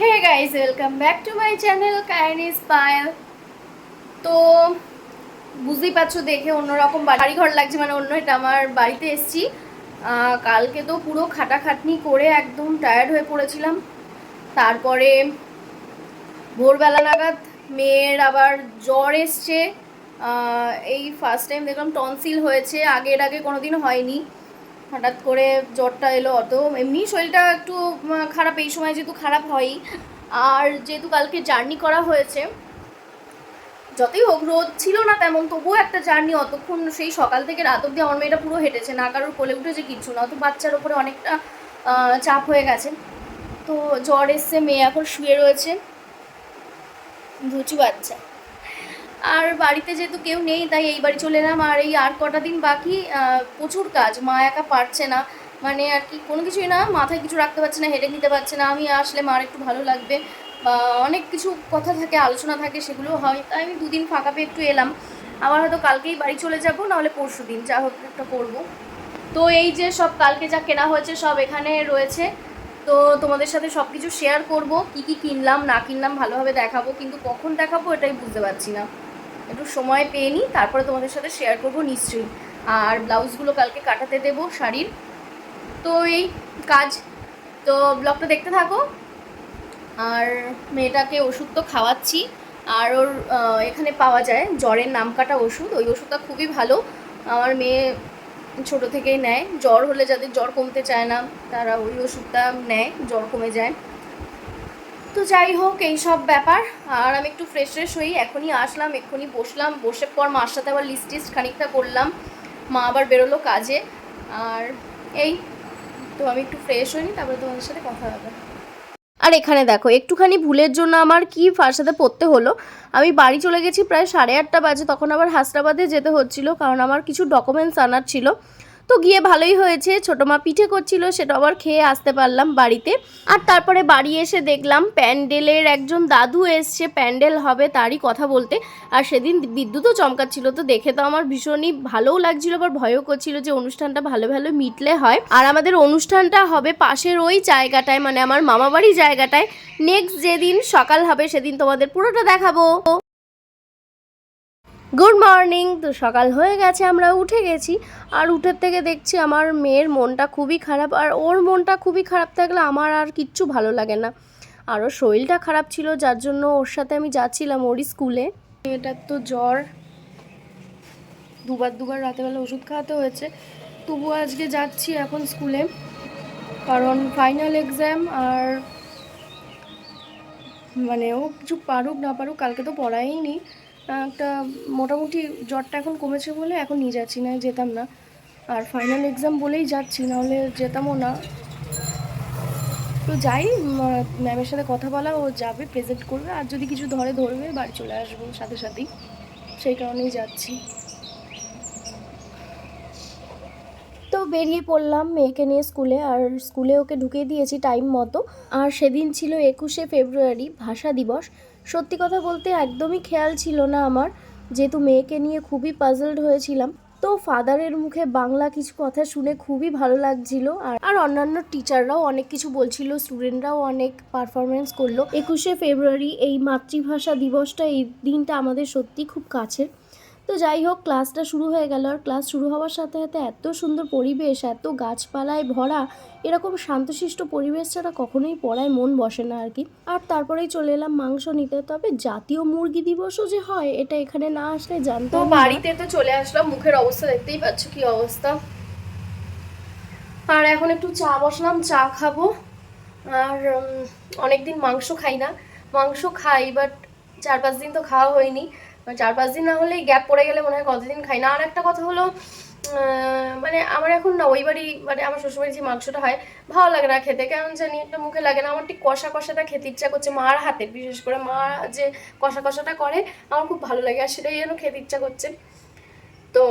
Hey guys welcome back to my channel কাইনিস Payel তো বুঝতেই পারছ, দেখে অন্যরকম বাড়ি ঘর লাগছে মানে অন্য এটা আমার বাড়িতে এসছি। কালকে তো পুরো খাটাখাটনি করে একদম টায়ার্ড হয়ে পড়েছিলাম। তারপরে ভোরবেলা নাগাদ মেয়ের আবার জ্বর এসছে। এই ফার্স্ট টাইম দেখলাম টনসিল হয়েছে, আগের আগে কোনোদিন হয়নি। হঠাৎ করে জ্বরটা এলো অত এমনি শরীরটা একটু খারাপ, এই সময় যেহেতু খারাপ হয়ই আর যেহেতু কালকে জার্নি করা হয়েছে, যতই হোক, রোদ ছিল না তেমন, তবুও একটা জার্নি অতক্ষণ সেই সকাল থেকে রাত অবধি আমার মেয়েটা পুরো হেঁটেছে, না কারোর কোলে উঠেছে কিচ্ছু না তো বাচ্চার ওপরে অনেকটা চাপ হয়ে গেছে। তো জ্বর এসছে, মেয়ে এখন শুয়ে রয়েছে, ধুচু বাচ্চা। আর বাড়িতে যেহেতু কেউ নেই, তাই এই বাড়ি চলে এলাম। আর এই আর কটা দিন বাকি প্রচুর কাজ, মা একা পারছে না। মানে আর কি, কোনো কিছুই না, মাথায় কিছু রাখতে পারছে না হেডেক নিতে পারছে না। আমি আসলে মার একটু ভালো লাগবে। বা অনেক কিছু কথা থাকে, আলোচনা থাকে সেগুলো হয়। তাই আমি দুদিন ফাঁকা পেয়ে একটু এলাম। আবার হয়তো কালকেই বাড়ি চলে যাব, নাহলে পরশু দিন, যা হোক একটা করব। তো এই যে সব কালকে যা কেনা হয়েছে, সব এখানে রয়েছে। তো তোমাদের সাথে সব কিছু শেয়ার করব, কি কি কিনলাম, না কিনলাম, ভালোভাবে দেখাবো। কিন্তু কখন দেখাবো, এটাই বুঝতে পারছি না। একটু সময় পেয়ে নিই, তারপরে তোমাদের সাথে শেয়ার করব নিশ্চয়ই। আর ব্লাউজগুলো কালকে কাটাতে দেবো শাড়ির। তো এই কাজ, তো ব্লগটা দেখতে থাকো। আর মেয়েটাকে ওষুধ তো খাওয়াচ্ছি। আর ওর এখানে পাওয়া যায় জ্বরের নাম কাটা ওষুধ। ওই ওষুধটা খুবই ভালো। আমার মেয়ে ছোট থেকেই নেয়। জ্বর হলে যাদের জ্বর কমতে চায় না, তারা ওই ওষুধটা নেয়, জ্বর কমে যায়। তো যাই হোক, এই সব ব্যাপার। আর আমি একটু ফ্রেশ ফ্রেশ হই, এখনই আসলাম, এক্ষুনি বসলাম, বসে পর মার সাথে আবার লিস্ট টিস্ট খানিকটা করলাম। মা আবার বেরোলো কাজে। আর এই, তো আমি একটু ফ্রেশ হইনি, তারপরে তোমাদের সাথে কথা হবে। আর এখানে দেখো, একটুখানি ভুলের জন্য আমার কি ফার্স্ট পড়তে হলো? আমি বাড়ি চলে গেছি প্রায় সাড়ে আটটা বাজে, তখন আবার হাসরাবাদে যেতে হচ্ছিল, কারণ আমার কিছু ডকুমেন্টস আনার ছিল। তো গিয়ে ভালোই হয়েছে। ছোটো মা পিঠে করছিল, সেটা আবার খেয়ে আসতে পারলাম বাড়িতে। আর তারপরে বাড়ি এসে দেখলাম প্যান্ডেলের একজন দাদু এসছে, প্যান্ডেল হবে তারই কথা বলতে। আর সেদিন বিদ্যুৎও চমকাচ্ছিল, তো দেখে তো আমার ভীষণই ভালোও লাগছিল, আবার ভয়ও করছিল যে অনুষ্ঠানটা ভালো ভালো মিটলে হয়। আর আমাদের অনুষ্ঠানটা হবে পাশের ওই জায়গাটায় মানে আমার মামাবাড়ি জায়গাটায়। নেক্সট যেদিন সকাল হবে, সেদিন তোমাদের পুরোটা দেখাবো। গুড মর্নিং তো সকাল হয়ে গেছে, আমরা উঠে গেছি। আর উঠের থেকে দেখছি আমার মেয়ের মনটা খুবই খারাপ। আর ওর মনটা খুবই খারাপ থাকলে আমার আর কিচ্ছু ভালো লাগে না। আর ওর শরীরটা খারাপ ছিল, যার জন্য ওর সাথে আমি যাচ্ছিলাম ওরই স্কুলে। মেয়েটার তো জ্বর। দুবার দুবার রাতেবেলা ওষুধ খাওয়াতে হয়েছে। তবুও আজকে যাচ্ছি এখন স্কুলে। কারণ ফাইনাল এক্সাম আর মানে ও কিছু পারুক না পারুক, কালকে তো পড়াই নি একটা মোটামুটি জ্বরটা এখন কমেছে বলে এখন নিয়ে যাচ্ছি, না যেতাম না। আর ফাইনাল এক্সাম বলেই যাচ্ছি নাহলে যেতামও না। তো যাই ম্যামের সাথে কথা বলা, ও যাবে প্রেজেন্ট করবে, আর যদি কিছু ধরে ধরবে, বাড়ি চলে আসব সাথে সাথেই। সেই কারণেই যাচ্ছি। তো বেরিয়ে পড়লাম মেয়েকে নিয়ে স্কুলে, আর স্কুলে ওকে ঢুকিয়ে দিয়েছি টাইম মতো। আর সেদিন ছিল একুশে ফেব্রুয়ারি, ভাষা দিবস। সত্যি কথা বলতে একদমই খেয়াল ছিল না আমার। যেহেতু মেয়েকে নিয়ে খুবই পাজলড হয়েছিলাম, তো ফাদারের মুখে বাংলা কিছু কথা শুনে খুবই ভালো লাগছিল। আর আর অন্যান্য টিচাররাও অনেক কিছু বলছিল স্টুডেন্টরাও অনেক পারফরমেন্স করল। একুশে ফেব্রুয়ারি এই মাতৃভাষা দিবসটা এই দিনটা আমাদের সত্যি খুব কাছের। তো যাই হোক ক্লাসটা শুরু হয়ে গেল। আর ক্লাস শুরু হওয়ার সাথে সাথে এত সুন্দর পরিবেশ এত গাছপালায় ভরা এরকম শান্তশিষ্ট পরিবেশ ছাড়া কখনোই পড়ায় মন বসে না আর কি। আর তারপরেই চলে এলাম মাংস নিতে। তবে জাতীয় মুরগি দিবসও যে হয় এটা এখানে না আসলে জানতো বাড়িতে তো চলে আসলাম মুখের অবস্থা দেখতেই পাচ্ছ কি অবস্থা। আর এখন একটু চা বসলাম চা খাব। আর অনেকদিন মাংস খাই না। মাংস খাই বাট চার পাঁচ দিন তো খাওয়া হয়নি। চার পাঁচ দিন না হলেই গ্যাপ পড়ে গেলে মনে হয় কতদিন খাই। না আর একটা কথা হলো মানে আমার এখন না ওই বাড়ি মানে আমার শ্বশুরবাড়ি যে মাংসটা হয়, ভালো লাগে না খেতে। কেমন জানি একটা মুখে লাগে না। আমার ঠিক কষা কষাটা খেতে ইচ্ছা করছে মার হাতে। বিশেষ করে মা যে কষা কষাটা করে, আমার খুব ভালো লাগে আর সেটাই যেন খেতে ইচ্ছা করছে। তো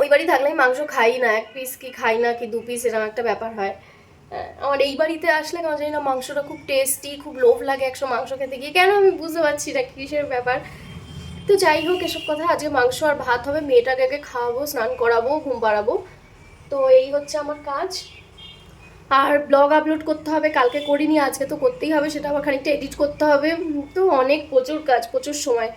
ওই বাড়ি থাকলে মাংস খাই না। এক পিস কি খাই না কি দু পিস এরকম একটা ব্যাপার হয়। আমার এই বাড়িতে আসলে কেমন জানি না মাংসটা খুব টেস্টি খুব লোভ লাগে একশো মাংস খেতে গিয়ে। কেন আমি বুঝতে পারছি না কিসের ব্যাপার? তো যাই হোক, এসব কথা। আজকে মাংস আর ভাত হবে, মেয়েটাকে আগে খাওয়াবো, স্নান করাবো, ঘুম পাড়াবো। তো এই হচ্ছে আমার কাজ। আর ব্লগ আপলোড করতে হবে, কালকে করিনি, আজকে তো করতেই হবে, সেটা আবার খানিকটা এডিট করতে হবে। তো অনেক, প্রচুর কাজ, প্রচুর সময়।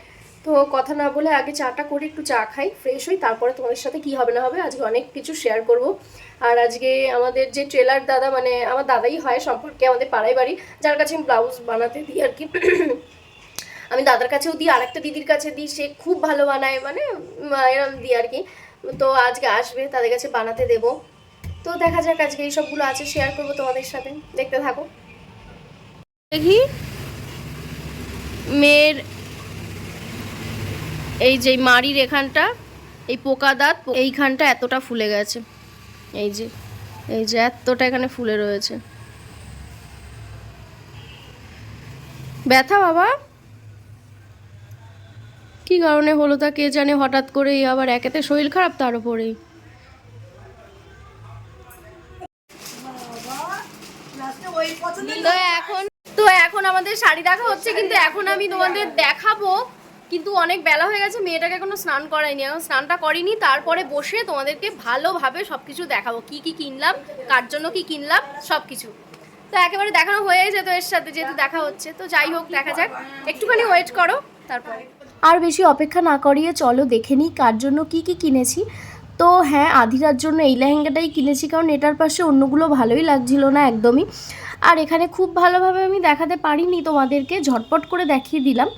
তো কথা না বলে আগে চাটা করে একটু চা খাই ফ্রেশ হই, তারপরে তোমাদের সাথে কি হবে না হবে আজকে অনেক কিছু শেয়ার করব। আর আজকে আমাদের যে ট্রেলার দাদা মানে আমার দাদাই হয় সম্পর্কে আমাদের পাড়ায় বাড়ি, যার কাছে আমি ব্লাউজ বানাতে দিই আর কি। আমি দাদার কাছেও দিই, আরেকটা দিদির কাছে দিই, সে খুব ভালো বানায় মানে এরম দিই আর কি। তো আজকে আসবে, তাদের কাছে বানাতে দেবো। তো দেখা যাক আজকে এই সবগুলো আছে শেয়ার করব তোমাদের সাথে। দেখতে থাকো। দেখি। মেয়ের এই যে মাড়ির এখানটা, এই পোকা দাঁত, এইখানটা এতটা ফুলে গেছে। এই যে এই যে এতটা এখানে ফুলে রয়েছে। ব্যথা বাবা? কি কারণে হলো তা কে জানে, হঠাৎ করেই আবার একেতে শরীর খারাপ তার উপরেই তো এখন তো এখন আমাদের শাড়ি দেখা হচ্ছে, কিন্তু এখন আমি তোমাদের দেখাবো। কিন্তু অনেক বেলা হয়ে গেছে, মেয়েটাকে এখনও স্নান করাইনি এখন স্নানটা করিনি, তারপরে বসে তোমাদেরকে ভালোভাবে সবকিছু দেখাবো। কি কি কিনলাম, কার জন্য কি কিনলাম, সবকিছু। তো একেবারে দেখানো হয়ে যেত এর সাথে, যেহেতু দেখা হচ্ছে। তো যাই হোক, দেখা যাক। একটুখানি ওয়েট করো, তারপরে। আর বেশি অপেক্ষা না করিয়ে চলো দেখে নিই কার জন্য কি কি কিনেছি। তো হ্যাঁ আধিরার জন্য এই লেহেঙ্গাটাই কিনেছি কারণ এটার পাশে অন্যগুলো ভালোই লাগছিল না একদমই। আর এখানে খুব ভালোভাবে আমি দেখাতে পারিনি তোমাদেরকে, ঝটপট করে দেখিয়ে দিলাম।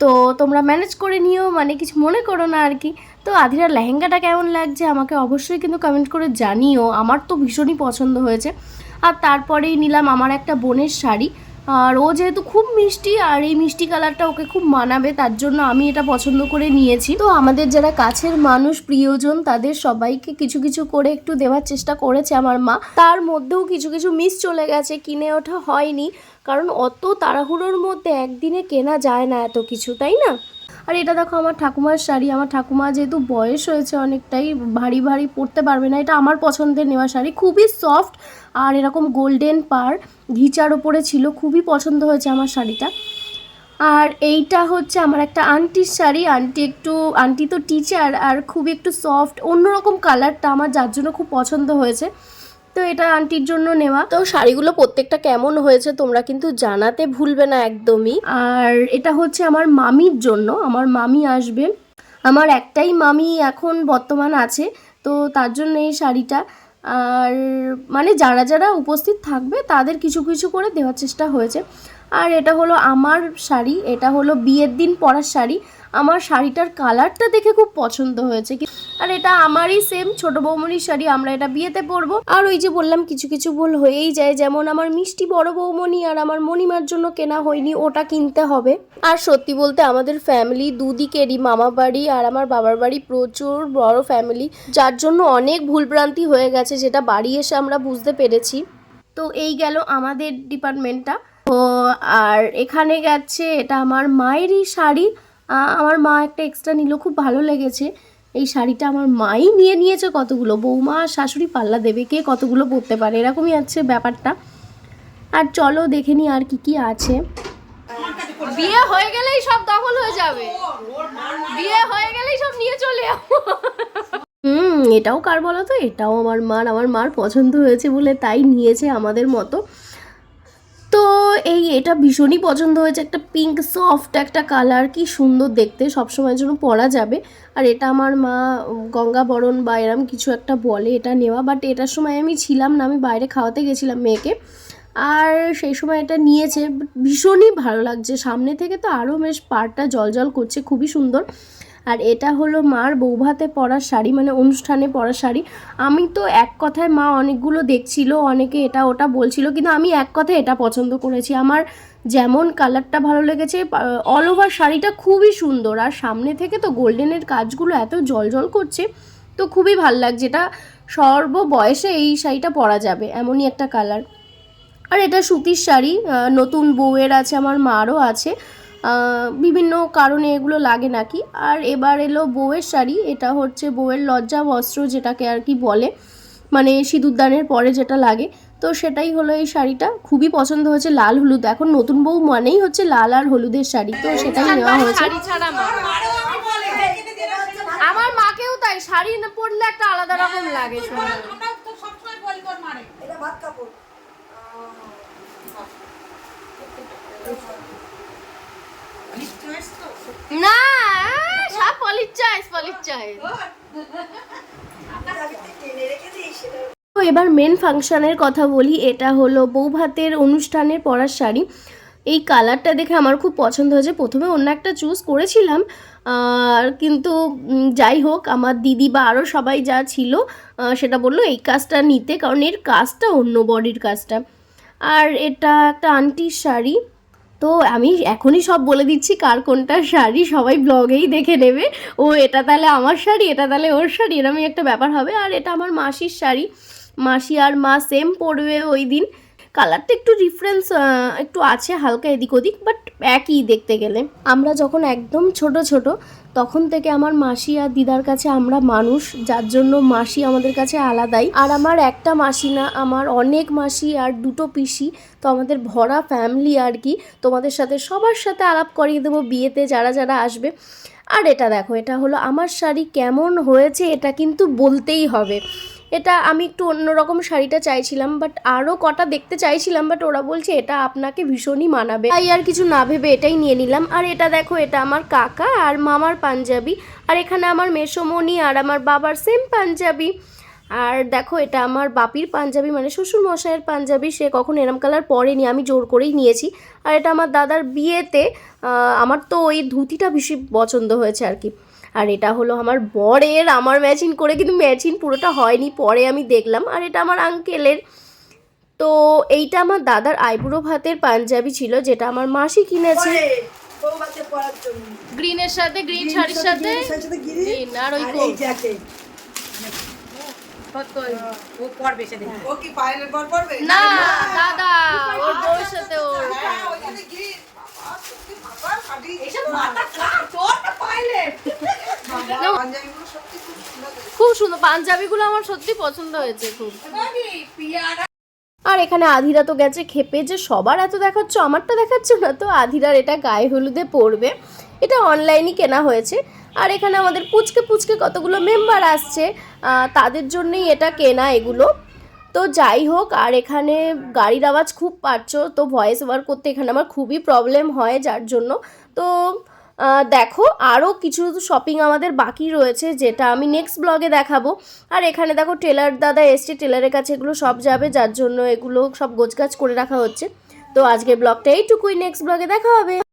তো তোমরা ম্যানেজ করে নিও মানে কিছু মনে করো না আর কি। তো আধিরার লেহেঙ্গাটা কেমন লাগছে আমাকে অবশ্যই কিন্তু কমেন্ট করে জানিও, আমার তো ভীষণই পছন্দ হয়েছে। আর তারপরেই নিলাম আমার একটা বোনের শাড়ি। আর ও যেহেতু খুব মিষ্টি, আর এই মিষ্টি কালারটা ওকে খুব মানাবে, তার জন্য আমি এটা পছন্দ করে নিয়েছি। তো আমাদের যারা কাছের মানুষ, প্রিয়জন, তাদের সবাইকে কিছু কিছু করে একটু দেওয়ার চেষ্টা করেছে আমার মা। তার মধ্যেও কিছু কিছু মিস চলে গেছে, কিনে ওঠা হয়নি, কারণ অত তাড়াহুড়োর মধ্যে একদিনে কেনা যায় না এত কিছু, তাই না? আর এটা দেখো আমার ঠাকুমার শাড়ি, আমার ঠাকুমা যেহেতু বয়স হয়েছে অনেকটাই, ভারী ভারী পরতে পারবে না, এটা আমার পছন্দের নেওয়া শাড়ি, খুবই সফট আর এরকম গোল্ডেন পার ঘিচার ওপরে ছিল খুবই পছন্দ হয়েছে আমার শাড়িটা। আর এইটা হচ্ছে আমার একটা আন্টির শাড়ি। আন্টি একটু আন্টি তো টিচার আর খুব একটু সফট অন্যরকম কালারটা আমার যার জন্য খুব পছন্দ হয়েছে। তো এটা আন্টির জন্য নেওয়া। তো শাড়িগুলো প্রত্যেকটা কেমন হয়েছে তোমরা কিন্তু জানাতে ভুলবে না একদমই। আর এটা হচ্ছে আমার মামির জন্য আমার মামি আসবে। আমার একটাই মামি এখন বর্তমান আছে তো তার জন্য এই শাড়িটা। আর মানে যারা যারা উপস্থিত থাকবে তাদের কিছু কিছু করে দেওয়ার চেষ্টা হয়েছে। আর এটা হলো আমার শাড়ি, এটা হলো বিয়ের দিন পরার শাড়ি। আমার শাড়িটার কালারটা দেখে খুব পছন্দ হয়েছে আর এটা আমারই সেম ছোট বৌমনির শাড়ি, আমরা এটা বিয়েতে পরবো। আর ওই যে বললাম, কিছু কিছু ভুল হয়েই যায়, যেমন আমার মিষ্টি বড় বৌমনি আর আমার মণিমার জন্য কেনা হয়নি, ওটা কিনতে হবে। আর সত্যি বলতে আমাদের ফ্যামিলি দুদিকেরই মামা বাড়ি আর আমার বাবার বাড়ি প্রচুর বড় ফ্যামিলি যার জন্য অনেক ভুলভ্রান্তি হয়ে গেছে, যেটা বাড়ি এসে আমরা বুঝতে পেরেছি। তো এই গেল আমাদের ডিপার্টমেন্টটা আর এখানে গেছে, এটা আমার মায়েরই শাড়ি। আমার মা একটা এক্সট্রা নিল, খুব ভালো লেগেছে। এই শাড়িটা আমার মাই নিয়ে নিয়েছে কতগুলো? বৌমা আর শাশুড়ি, পাল্লা দেবে কে কতগুলো পরতে পারে? এরকমই আছে ব্যাপারটা। আর চলো দেখে নি আর কি কি আছে। বিয়ে হয়ে গেলেই সব দখল হয়ে যাবে। বিয়ে হয়ে গেলেই সব নিয়ে চলে হুম, এটাও কার বলো তো এটাও আমার মার। আমার মার পছন্দ হয়েছে বলে তাই নিয়েছে আমাদের মতো। তো এই এটা ভীষণই পছন্দ হয়েছে, একটা পিঙ্ক সফট একটা কালার কি সুন্দর দেখতে, সবসময়ের জন্য পরা যাবে। আর এটা আমার মা, গঙ্গা বরণ বা এরম কিছু একটা বলে এটা নেওয়া বাট এটার সময় আমি ছিলাম না, আমি বাইরে খাওয়াতে গেছিলাম মেয়েকে। আর সেই সময় এটা নিয়েছে, ভীষণই ভালো লাগছে, সামনে থেকে তো আরও বেশ পাড়টা জল জল করছে, খুবই সুন্দর। আর এটা হলো মার বৌভাতে পরার শাড়ি মানে অনুষ্ঠানে পরার শাড়ি। আমি তো এক কথায় মা অনেকগুলো দেখছিল, অনেকে এটা ওটা বলছিল, কিন্তু আমি এক কথায় এটা পছন্দ করেছি। আমার যেমন কালারটা ভালো লেগেছে অল ওভার শাড়িটা খুবই সুন্দর। আর সামনে থেকে তো গোল্ডেনের কাজগুলো এত জল জল করছে, তো খুবই ভালো লাগছে। এটা সর্ব বয়সে এই শাড়িটা পরা যাবে, এমনই একটা কালার। আর এটা সুতির শাড়ি নতুন বউয়ের আছে, আমার মারও আছে। বিভিন্ন কারণে এগুলো লাগে নাকি? আর এবার এলো বউয়ের শাড়ি এটা হচ্ছে বউয়ের লজ্জা বস্ত্র যেটাকে আর কি বলে মানে সিঁদুরদানের পরে যেটা লাগে। তো সেটাই হলো এই শাড়িটা খুবই পছন্দ হয়েছে লাল হলুদ। এখন নতুন বউ মানেই হচ্ছে লাল আর হলুদের শাড়ি তো সেটাই নেওয়া হয়েছে। আমার। মাকেও তাই শাড়ি পরলে একটা আলাদা রকম লাগে ভাত কাপড়। না সব পলির চয়েস পলির চয়েস তো এবার মেন ফাংশনের কথা বলি এটা হলো বউ ভাতের অনুষ্ঠানের পরার শাড়ি। এই কালারটা দেখে আমার খুব পছন্দ হয়েছে। প্রথমে অন্য একটা চুজ করেছিলাম আর কিন্তু যাই হোক আমার দিদি বা আরও সবাই যা ছিল সেটা বলল এই কাজটা নিতে কারণ এর কাজটা অন্য বডির কাজটা। আর এটা একটা আন্টির শাড়ি। তো আমি এখনই সব বলে দিচ্ছি কার কোনটা শাড়ি সবাই ব্লগেই দেখে নেবে। ও, এটা তাহলে আমার শাড়ি, এটা তাহলে ওর শাড়ি এরকমই একটা ব্যাপার হবে। আর এটা আমার মাসির শাড়ি। মাসি আর মা সেম পরবে ওই দিন। কালারটা একটু ডিফারেন্স একটু আছে হালকা এদিক ওদিক বাট একই দেখতে গেলে। আমরা যখন একদম ছোট ছোট, তখন থেকে আমার মাসি আর দিদার কাছে আমরা মানুষ, যার জন্য মাসি আমাদের কাছে আলাদাই। আর আমার একটা মাসি না, আমার অনেক মাসি আর দুটো পিসি, তো আমাদের ভরা ফ্যামিলি আর কি। তোমাদের সাথে সবার সাথে আলাপ করিয়ে দেবো বিয়েতে, যারা যারা আসবে। আর এটা দেখো, এটা হলো আমার শাড়ি কেমন হয়েছে, এটা কিন্তু বলতেই হবে। এটা আমি একটু অন্যরকম শাড়িটা চাইছিলাম বাট আরও কটা দেখতে চাইছিলাম বাট ওরা বলছে এটা আপনাকে ভীষণই মানাবে। তাই আর কিছু না ভেবে এটাই নিয়ে নিলাম। আর এটা দেখো, এটা আমার কাকা আর মামার পাঞ্জাবি। আর এখানে আমার মেসোমণি আর আমার বাবার সেম পাঞ্জাবি। আর দেখো, এটা আমার বাপির পাঞ্জাবি মানে শ্বশুর মশাইয়ের পাঞ্জাবি। সে কখন এরম কালার পরেনি, আমি জোর করেই নিয়েছি। আর এটা আমার দাদার বিয়েতে আমার তো ওই ধুতিটা বেশি পছন্দ হয়েছে আর কি। আর এটা হলো আমার বরের আমার ম্যাচিং করে কিন্তু ম্যাচিং পুরোটা হয়নি পরে আমি দেখলাম। আর এটা আমার আঙ্কেলের তো এইটা আমার দাদার আইবুড়ো ভাতের পাঞ্জাবি ছিল যেটা আমার মাসি কিনেছে। গ্রিনের সাথে গ্রিন শাড়ির সাথে গ্রিন আর ওই ও সেদিন। ও কি পায়ের পর পরবে? না দাদা ওর বউর সাথে ওর হ্যাঁ ওইখানে গ্রিন বাবা সত্যি বাবা ফাটি এসব মাথা কাট তোরটা পাইলে পাঞ্জাবিগুলো সত্যি খুব সুন্দর হয়েছে। খুব সুন্দর পাঞ্জাবিগুলো আমার সত্যি পছন্দ হয়েছে খুব। আর এখানে আধিরা তো গেছে খেপে যে সবার এত দেখাচ্ছ আমারটা দেখাচ্ছ না তো? আধিরার এটা গায়ে হলুদে পড়বে। এটা অনলাইনই কেনা হয়েছে। আর এখানে আমাদের পুচকে পুচকে কতগুলো মেম্বার আসছে তাদের জন্যই এটা কেনা এগুলো। তো যাই হোক আর এখানে গাড়ির আওয়াজ খুব পাচ্ছ তো ভয়েস ওভার করতে এখানে আমার খুবই প্রবলেম হয় যার জন্য। তো দেখো আরও কিছু শপিং আমাদের বাকি রয়েছে, যেটা আমি নেক্সট ব্লগে দেখাবো। আর এখানে দেখো টেলার দাদা এসছে টেলারের কাছে এগুলো সব যাবে, যার জন্য এগুলো সব গোছগাছ করে রাখা হচ্ছে। তো আজকে ব্লগটা এইটুকুই নেক্সট ব্লগে দেখা হবে।